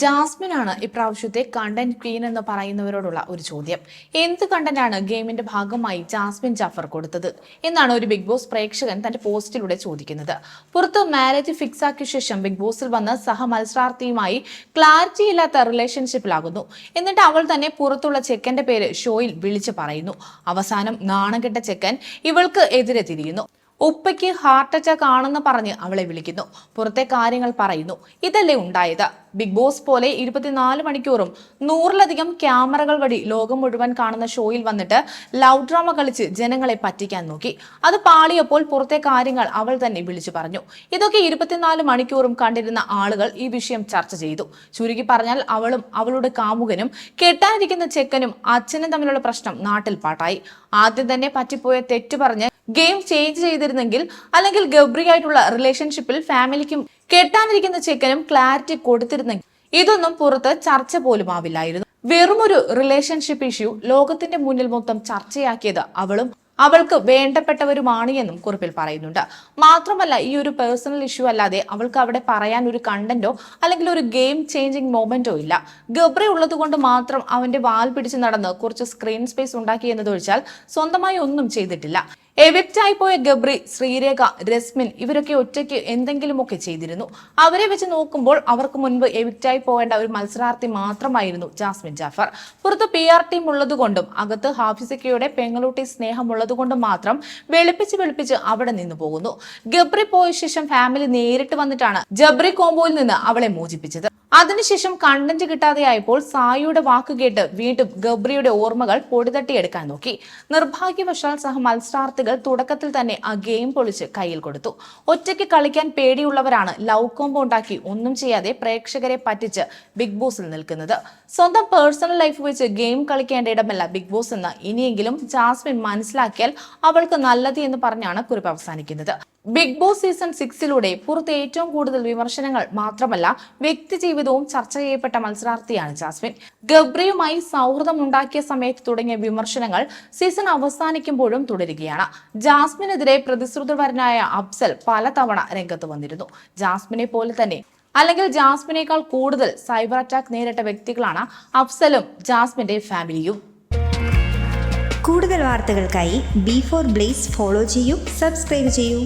ജാസ്മിനാണ് ഇപ്രാവശ്യത്തെ content Queen എന്ന് പറയുന്നവരോടുള്ള ഒരു ചോദ്യം. എന്ത് കണ്ടന്റാണ് ഗെയിമിന്റെ ഭാഗമായി ജാസ്മിൻ ജാഫർ കൊടുത്തത്? എന്നാണ് ഒരു ബിഗ് ബോസ് പ്രേക്ഷകൻ തന്റെ പോസ്റ്റിലൂടെ ചോദിക്കുന്നത്. പുറത്ത് മാരേജ് ഫിക്സ് ആക്കിയ ശേഷം ബിഗ് ബോസിൽ വന്ന് സഹ മത്സരാർത്ഥിയുമായി ക്ലാരിറ്റി ഇല്ലാത്ത റിലേഷൻഷിപ്പിലാകുന്നു എന്നിട്ട് അവൾ തന്നെ പുറത്തുള്ള ചെക്കന്റെ പേര് ഷോയിൽ വിളിച്ചു പറയുന്നു. അവസാനം നാണംകെട്ട ചെക്കൻ ഇവൾക്ക് എതിരെ തിരിയുന്നു. ഉപ്പയ്ക്ക് ഹാർട്ട് അറ്റാക്ക് ആണെന്ന് പറഞ്ഞ് അവളെ വിളിക്കുന്നു. പുറത്തെ കാര്യങ്ങൾ പറയുന്നു. ഇതല്ലേ ഉണ്ടായത്? ബിഗ് ബോസ് പോലെ ഇരുപത്തിനാല് മണിക്കൂറും നൂറിലധികം ക്യാമറകൾ വഴി ലോകം മുഴുവൻ കാണുന്ന ഷോയിൽ വന്നിട്ട് ലവ് ഡ്രാമ കളിച്ച് ജനങ്ങളെ പറ്റിക്കാൻ നോക്കി. അത് പാളിയപ്പോൾ പുറത്തെ കാര്യങ്ങൾ അവൾ തന്നെ വിളിച്ചു പറഞ്ഞു. ഇതൊക്കെ ഇരുപത്തിനാല് മണിക്കൂറും കണ്ടിരുന്ന ആളുകൾ ഈ വിഷയം ചർച്ച ചെയ്തു. ചുരുക്കി പറഞ്ഞാൽ അവളും അവളുടെ കാമുകനും കെട്ടാനിരിക്കുന്ന ചെക്കനും അച്ഛനും തമ്മിലുള്ള പ്രശ്നം നാട്ടിൽ പാട്ടായി. ആദ്യം തന്നെ പറ്റിപ്പോയ തെറ്റു പറഞ്ഞ് ഗെയിം ചേഞ്ച് ചെയ്തിരുന്നെങ്കിൽ അല്ലെങ്കിൽ ഗബ്രിയായിട്ടുള്ള റിലേഷൻഷിപ്പിൽ ഫാമിലിക്കും കെട്ടാനിരിക്കുന്ന ചെക്കനും ക്ലാരിറ്റി കൊടുത്തിരുന്നെങ്കിൽ ഇതൊന്നും പുറത്ത് ചർച്ച പോലും ആവില്ലായിരുന്നു. വെറുമൊരു റിലേഷൻഷിപ്പ് ഇഷ്യൂ ലോകത്തിന്റെ മുന്നിൽ മൊത്തം ചർച്ചയാക്കിയത് അവളും അവൾക്ക് വേണ്ടപ്പെട്ടവരുമാണ് എന്നും കുറിപ്പിൽ പറയുന്നുണ്ട്. മാത്രമല്ല ഈ ഒരു പേഴ്സണൽ ഇഷ്യൂ അല്ലാതെ അവൾക്ക് അവിടെ പറയാൻ ഒരു കണ്ടന്റോ അല്ലെങ്കിൽ ഒരു ഗെയിം ചേഞ്ചിങ് മൊമെന്റോ ഇല്ല. ഗബ്രി ഉള്ളത് കൊണ്ട് മാത്രം അവന്റെ വാൽ പിടിച്ച് നടന്ന് കുറച്ച് സ്ക്രീൻ സ്പേസ് ഉണ്ടാക്കി എന്നതൊഴിച്ചാൽ സ്വന്തമായി ഒന്നും ചെയ്തിട്ടില്ല. എവിക്റ്റായി പോയ ഗബ്രി ശ്രീരേഖ രസ്മിൻ ഇവരൊക്കെ ഒറ്റയ്ക്ക് എന്തെങ്കിലുമൊക്കെ ചെയ്തിരുന്നു. അവരെ വെച്ച് നോക്കുമ്പോൾ അവർക്ക് മുൻപ് എവിക്റ്റായി പോകേണ്ട ഒരു മത്സരാർത്ഥി മാത്രമായിരുന്നു ജാസ്മിൻ ജാഫർ. പുറത്ത് പി ആർ ടീം ഉള്ളതുകൊണ്ടും അകത്ത് ഹാഫിസിക്കയുടെ പെങ്ങളൂട്ടി സ്നേഹമുള്ളതുകൊണ്ടും മാത്രം വെളുപ്പിച്ച് വെളുപ്പിച്ച് അവിടെ നിന്ന് പോകുന്നു. ഗബ്രി പോയ ശേഷം ഫാമിലി നേരിട്ട് വന്നിട്ടാണ് ജബ്രി കോംബോയിൽ നിന്ന് അവളെ മോചിപ്പിച്ചത്. അതിനുശേഷം കണ്ടന്റ് കിട്ടാതെയായപ്പോൾ സായിയുടെ വാക്ക് കേട്ട് വീണ്ടും ഗബ്രിയുടെ ഓർമ്മകൾ പൊടിതട്ടിയെടുക്കാൻ നോക്കി. നിർഭാഗ്യവശാൽ സഹ മത്സരാർത്ഥികൾ തുടക്കത്തിൽ തന്നെ ആ ഗെയിം പൊളിച്ച് കയ്യിൽ കൊടുത്തു. ഒറ്റയ്ക്ക് കളിക്കാൻ പേടിയുള്ളവരാണ് ലവ് കോംബോ ഉണ്ടാക്കി ഒന്നും ചെയ്യാതെ പ്രേക്ഷകരെ പറ്റിച്ച് ബിഗ് ബോസിൽ നിൽക്കുന്നത്. സ്വന്തം പേഴ്സണൽ ലൈഫ് വെച്ച് ഗെയിം കളിക്കേണ്ട ഇടമല്ല ബിഗ് ബോസ് എന്ന്. ഇനിയെങ്കിലും ജാസ്മിൻ മനസ്സിലാക്കിയാൽ അവൾക്ക് നല്ലത് എന്ന് പറഞ്ഞാണ് കുറിപ്പ് അവസാനിക്കുന്നത്. ബിഗ് ബോസ് സീസൺ സിക്സിലൂടെ പുറത്ത് ഏറ്റവും കൂടുതൽ വിമർശനങ്ങൾ മാത്രമല്ല വ്യക്തി ജീവിതവും ചർച്ച ചെയ്യപ്പെട്ട മത്സരാർത്ഥിയാണ് ജാസ്മിൻ. ഗബ്രിയുമായി സൗഹൃദം ഉണ്ടാക്കിയ സമയത്ത് തുടങ്ങിയ വിമർശനങ്ങൾ സീസൺ അവസാനിക്കുമ്പോഴും തുടരുകയാണ്. ജാസ്മിനെതിരെ പ്രതിശ്രുതവരനായ അഫ്സൽ പലതവണ രംഗത്ത് വന്നിരുന്നു. ജാസ്മിനെ പോലെ തന്നെ അല്ലെങ്കിൽ ജാസ്മിനേക്കാൾ കൂടുതൽ സൈബർ അറ്റാക്ക് നേരിട്ട വ്യക്തികളാണ് അഫ്സലും ജാസ്മിന്റെ ഫാമിലിയും. കൂടുതൽ വാർത്തകൾക്കായി ബി ഫോർ ബ്ലേസ് ഫോളോ ചെയ്യൂ സബ്സ്ക്രൈബ് ചെയ്യൂ.